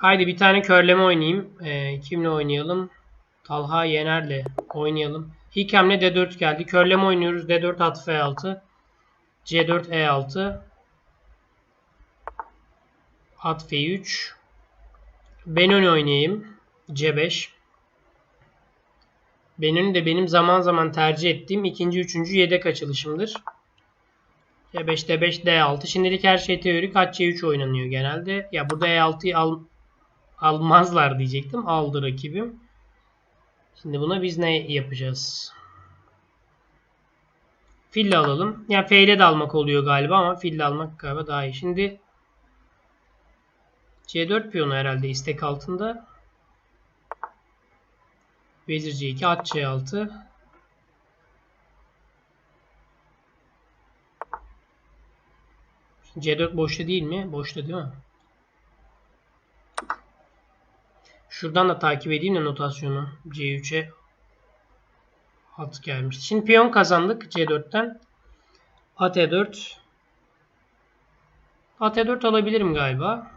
Haydi bir tane körleme oynayayım. Ee, kimle oynayalım? Talha Yener'le oynayalım. Hikem'le D4 geldi. Körleme oynuyoruz. D4 at F6. C4 E6. At F3. Benoni oynayayım. C5. Benoni de benim zaman zaman tercih ettiğim ikinci, üçüncü yedek açılışımdır. C5, D5, D6. Şimdilik her şey teorik. At C3 oynanıyor genelde. Ya burada E6'yı al, almazlar diyecektim. Aldı rakibim. Şimdi buna biz ne yapacağız? Fille alalım. Ya F ile de almak oluyor galiba ama fille almak galiba daha iyi. Şimdi C4 piyonu herhalde istek altında. Vezir C2 at C6. C4 boşta değil mi? Boşta değil mi? Şuradan da takip edeyim de notasyonu. C3'e at gelmişti. Şimdi piyon kazandık C4'ten. At E4. At E4 alabilirim galiba.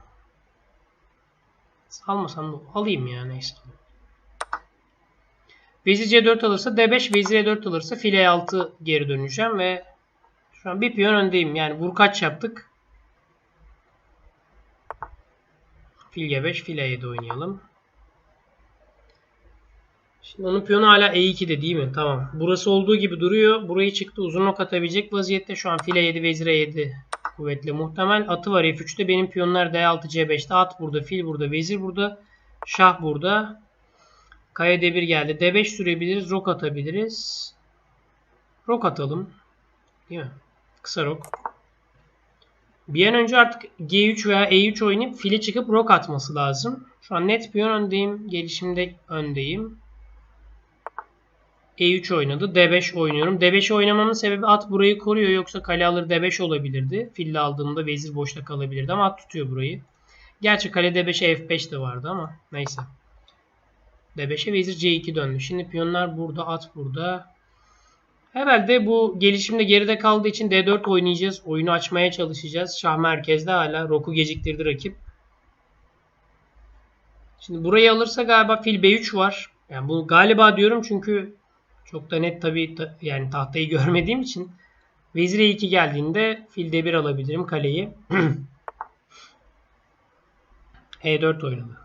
Almasam da alayım ya neyse. Vezir C4 alırsa D5, vezir E4 alırsa file E6 geri döneceğim ve şu an bir piyon öndeyim. Yani vurkaç yaptık. Fil G5, file E7 oynayalım. Şimdi onun piyonu hala E2'de değil mi? Tamam. Burası olduğu gibi duruyor. Burayı çıktı. Uzun ok atabilecek vaziyette. Şu an file 7, vezir E7 kuvvetli muhtemel. Atı var F3'te. Benim piyonlar D6, C5'te. At burada, fil burada, vezir burada. Şah burada. Kaya D1 geldi. D5 sürebiliriz. Rok atabiliriz. Rok atalım. Değil mi? Kısa rok. Bir an önce artık G3 veya E3 oynayıp file çıkıp rok atması lazım. Şu an net piyon öndeyim. Gelişimde öndeyim. E3 oynadı. D5 oynuyorum. D5 oynamamın sebebi at burayı koruyor. Yoksa kale alır D5 olabilirdi. Fille aldığımda vezir boşta kalabilirdi ama at tutuyor burayı. Gerçi kale D5'e F5 de vardı ama neyse. D5'e vezir C2 döndü. Şimdi piyonlar burada, at burada. Herhalde bu gelişimde geride kaldığı için D4 oynayacağız. Oyunu açmaya çalışacağız. Şah merkezde hala. Roku geciktirdi rakip. Şimdi burayı alırsa galiba fil B3 var. Yani bu galiba diyorum çünkü çok da net tabii ta, yani tahtayı görmediğim için vezir E2 geldiğinde fil D1 alabilirim kaleyi. E4 oynadı.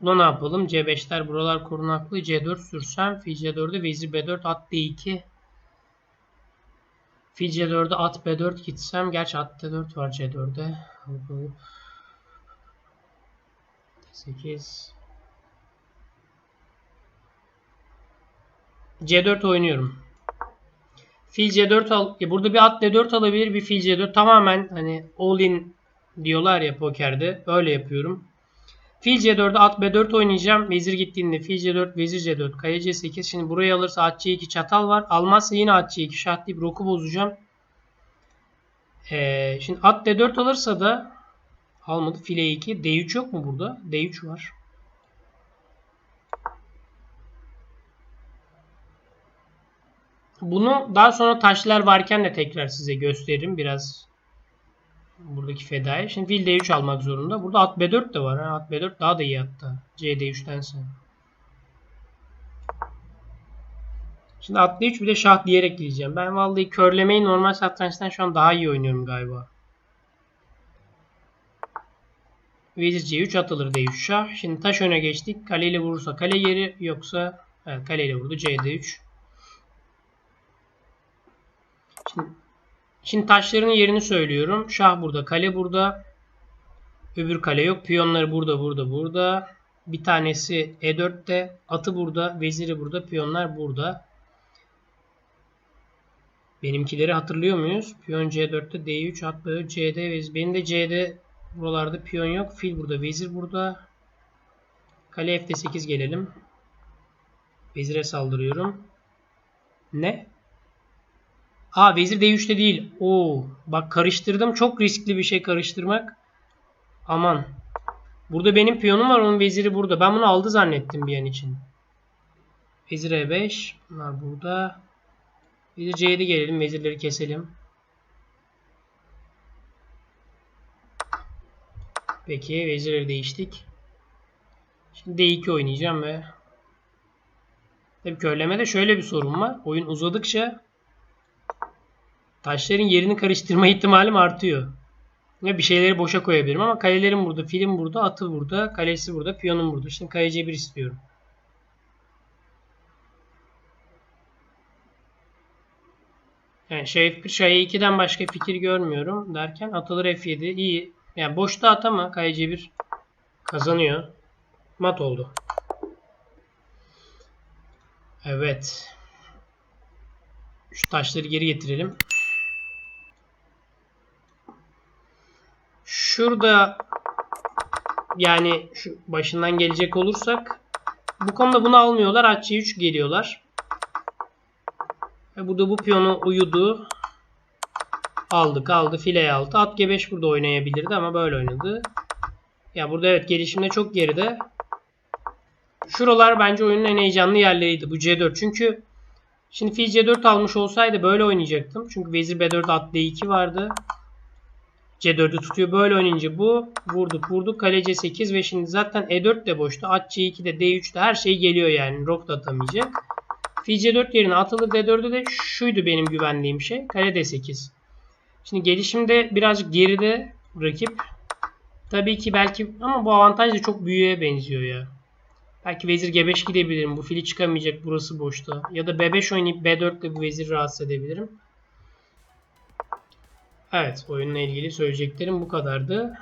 Buna ne yapalım? C5'ler buralar korunaklı. C4 sürsem fil C4'e vezir B4 at D2 Fil C4'e at B4 gitsem. Gerçi at D4 var C4'e. 8 C4 oynuyorum. Fil C4 al. Ya burada bir at D4 alabilir, bir fil C4 tamamen hani all in diyorlar ya pokerde. Öyle yapıyorum. Fil C4'e at B4 oynayacağım. Vezir gittiğinde fil C4, vezir C4, kaya C8. Şimdi burayı alırsa at C2 çatal var. Almazsa yine at C2 şah deyip roku bozacağım. Ee, şimdi at D4 alırsa da almadı. File 2. D3 yok mu burada? D3 var. Bunu daha sonra taşlar varken de tekrar size gösteririm. Biraz buradaki fedaya. Şimdi fil D3 almak zorunda. Burada at B4 de var. Ha? At B4 daha da iyi hatta. C D3'tense. Şimdi at D3 bir de şah diyerek gideceğim. Ben vallahi körlemeyi normal satrançtan şu an daha iyi oynuyorum galiba. Vezir C3 atılır D3 şah. Şimdi taş öne geçtik. Kaleyle vurursa kale yeri yoksa evet, kaleyle vurdu C D3. Şimdi, şimdi taşların yerini söylüyorum. Şah burada, kale burada. Öbür kale yok. Piyonları burada, burada, burada. Bir tanesi E4'te. Atı burada, veziri burada, piyonlar burada. Benimkileri hatırlıyor muyuz? Piyon C4'te, D3, at böyle C'de, vezir. Benim de C'de buralarda piyon yok. Fil burada, vezir burada. Kale F'de 8 gelelim. Vezire saldırıyorum. Ne? Aa vezir D3'te değil. Oo bak karıştırdım. Çok riskli bir şey karıştırmak. Aman. Burada benim piyonum var. Onun veziri burada. Ben bunu aldı zannettim bir an için. Vezir E5. Bunlar burada. Vezir C7 gelelim. Vezirleri keselim. Peki vezirleri değiştik. Şimdi D2 oynayacağım ve Tabii körlemede şöyle bir sorun var. Oyun uzadıkça taşların yerini karıştırma ihtimalim artıyor. Ve bir şeyleri boşa koyabilirim ama kalelerim burada, filim burada, atı burada, kalesi burada, piyonum burada. Şimdi kale C1 istiyorum. Yani şah F1, şah E2'den başka fikir görmüyorum derken atılır F7 iyi. Yani boşta at ama kale C1 kazanıyor. Mat oldu. Evet. Şu taşları geri getirelim. Şurada yani şu başından gelecek olursak bu konuda bunu almıyorlar. At C3 geliyorlar. Ve burada bu piyonu uyudu. Aldık aldı fileye aldı. At G5 burada oynayabilirdi ama böyle oynadı. Ya burada evet gelişimde çok geride. Şuralar bence oyunun en heyecanlı yerleriydi bu C4. Çünkü şimdi fil C4 almış olsaydı böyle oynayacaktım. Çünkü vezir B4 at D2 vardı. C4'ü tutuyor. Böyle oynayınca bu. Vurduk vurduk. Kale C8 ve şimdi zaten E4 de boşta. At C2'de D3'de her şey geliyor yani. Rok da atamayacak. Fil C4 yerine atılır D4'de de şuydu benim güvendiğim şey. Kale D8. Şimdi gelişimde birazcık geride rakip. Tabii ki belki ama bu avantaj da çok büyüğe benziyor ya. Belki vezir G5 gidebilirim. Bu fili çıkamayacak. Burası boşta. Ya da B5 oynayıp B4 ile bu veziri rahatsız edebilirim. Evet. Oyunla ilgili söyleyeceklerim bu kadardı.